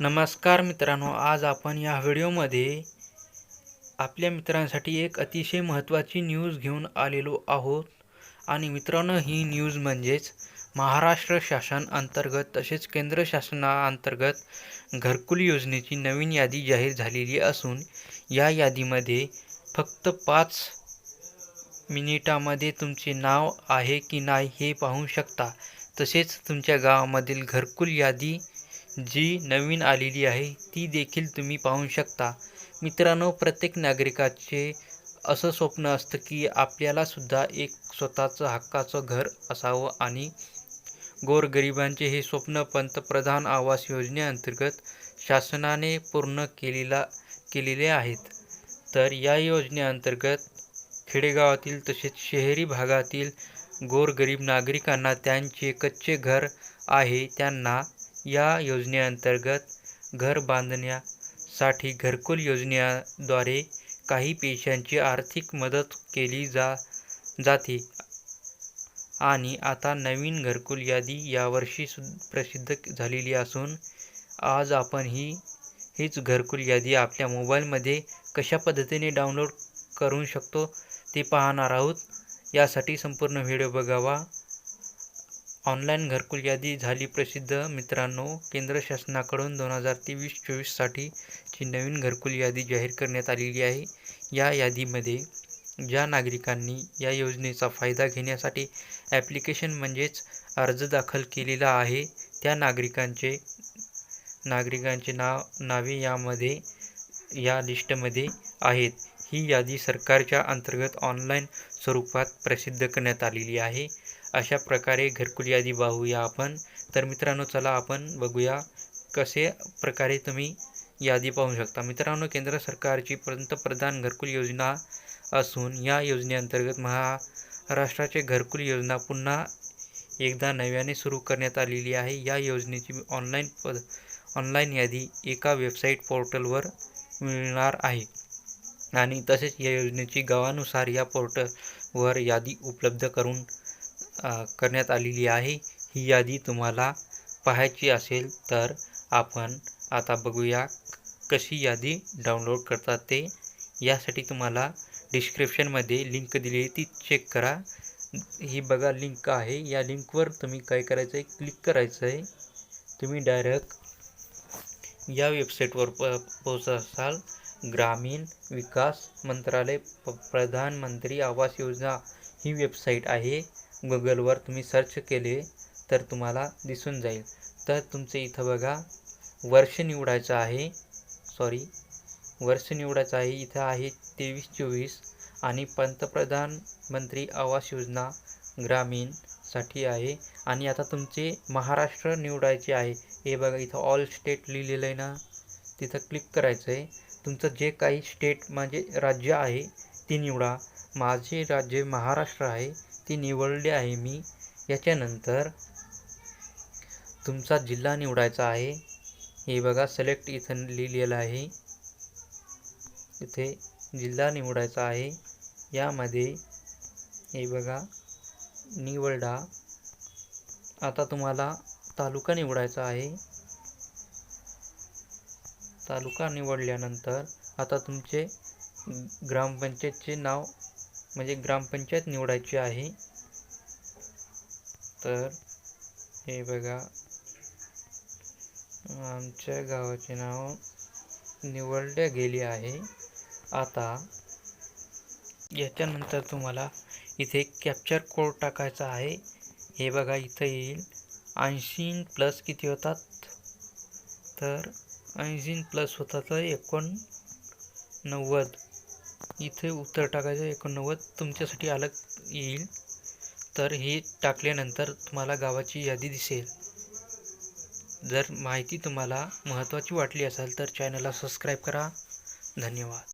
नमस्कार मित्रांनो आज आपण या व्हिडिओमध्ये आपल्या मित्रांसाठी एक अतिशय महत्त्वाची न्यूज घेऊन आलेलो आहोत. आणि मित्रांनो ही न्यूज म्हणजेच महाराष्ट्र शासन अंतर्गत तसेच केंद्र शासनाअंतर्गत घरकुल योजनेची नवीन यादी जाहीर झालेली असून या यादीमध्ये फक्त पाच मिनिटामध्ये तुमचे नाव आहे की नाही हे पाहू शकता. तसेच तुमच्या गावामधील घरकुल यादी जी नवीन आलेली आहे ती देखील तुम्ही पाहू शकता. मित्रांनो प्रत्येक नागरिकाचे असं स्वप्न असतं की आपल्यालासुद्धा एक स्वतःचं हक्काचं घर असावं आणि गोरगरिबांचे हे स्वप्न पंतप्रधान आवास योजनेअंतर्गत शासनाने पूर्ण केलेला केलेले आहेत. तर या योजनेअंतर्गत खेडेगावातील तसेच शहरी भागातील गोरगरीब नागरिकांना त्यांचे कच्चे घर आहे त्यांना या योजनेअंतर्गत घर बांधण्यासाठी घरकुल योजनेद्वारे काही पैशांची आर्थिक मदत केली जा जाते. आणि आता नवीन घरकुल यादी यावर्षी सु प्रसिद्ध झालेली असून आज आपण ही हीच घरकुल यादी आपल्या मोबाईलमध्ये कशा पद्धतीने डाउनलोड करू शकतो ते पाहणार आहोत. यासाठी संपूर्ण व्हिडिओ बघावा. ऑनलाईन घरकुल यादी झाली प्रसिद्ध. मित्रांनो केंद्र शासनाकडून दोन हजार तेवीस चोवीससाठीची नवीन घरकुल यादी जाहीर करण्यात आलेली आहे. या यादीमध्ये ज्या नागरिकांनी या योजनेचा फायदा घेण्यासाठी ॲप्लिकेशन म्हणजेच अर्ज दाखल केलेला आहे त्या नागरिकांचे नागरिकांचे नाव नावे यामध्ये या लिस्टमध्ये आहेत. ही यादी सरकारच्या अंतर्गत ऑनलाईन स्वरूपात प्रसिद्ध करण्यात आलेली आहे. अशा प्रकारे घरकुल यादी पाहूया आपण. तर मित्रांनो चला आपण बघूया कसे प्रकारे तुम्ही यादी पाहू शकता. मित्रांनो केंद्र सरकारची पंतप्रधान घरकुल योजना असून या योजनेअंतर्गत महाराष्ट्राचे घरकुल योजना पुन्हा एकदा नव्याने सुरू करण्यात आलेली आहे. या योजनेची ऑनलाईन पद ऑनलाईन यादी एका वेबसाईट पोर्टलवर मिळणार आहे. आणि तसेच या योजनेची गावानुसार या पोर्टलवर यादी उपलब्ध करून करण्यात आलेली आहे. ही यादी तुम्हाला पाहायची असेल तर आपण आता बघूया कशी यादी डाउनलोड करतात ते. यासाठी तुम्हाला डिस्क्रिप्शनमध्ये लिंक दिली ती चेक करा. ही बघा लिंक आहे. या लिंकवर तुम्ही काय करायचं आहे क्लिक करायचं आहे तुम्ही डायरेक्ट या वेबसाईटवर प पोहोचत असाल. ग्रामीण विकास मंत्रालय प प्रधानमंत्री आवास योजना ही वेबसाईट आहे. गुगलवर तुम्ही सर्च केले तर तुम्हाला दिसून जाईल. तर तुमचे इथं बघा वर्ष निवडायचं आहे. सॉरी वर्ष निवडायचं आहे. इथं आहे तेवीस चोवीस आणि पंतप्रधान मंत्री आवास योजना ग्रामीणसाठी आहे. आणि आता तुमचे महाराष्ट्र निवडायचे आहे. हे बघा इथं ऑल स्टेट लिहिलेलं आहे ना? तिथं क्लिक करायचं आहे तुमचं जे काही स्टेट म्हणजे राज्य आहे ते निवडा. माझे राज्य महाराष्ट्र आहे. ती निवडली आहे मी. याच्यानंतर तुमचा जिल्हा निवडायचा आहे. हे बघा सिलेक्ट इथं लिहिलेलं आहे. इथे जिल्हा निवडायचा आहे. यामध्ये हे बघा निवडा. आता तुम्हाला तालुका निवडायचा आहे. तालुका निवडल्यानंतर आता तुमचे ग्रामपंचायतचे नाव म्हणजे ग्रामपंचायत निवडायची आहे. तर हे बघा. आमच्या गावाचे नाव निवडले गेले आहे. आता याच्यानंतर तुम्हाला इथे कॅप्चर कोड टाकायचा आहे. हे बघा इथं येईल. ऐंशी प्लस किती होतात? तर ऐंशी प्लस होतात तर एकोणनव्वद. इथे उत्तर टाकायचं एकोणनव्वद तुमच्यासाठी अलग येईल. तर हे टाकल्यानंतर तुम्हाला गावाची यादी दिसेल. जर माहिती तुम्हाला महत्त्वाची वाटली असेल तर चॅनलला सबस्क्राईब करा. धन्यवाद.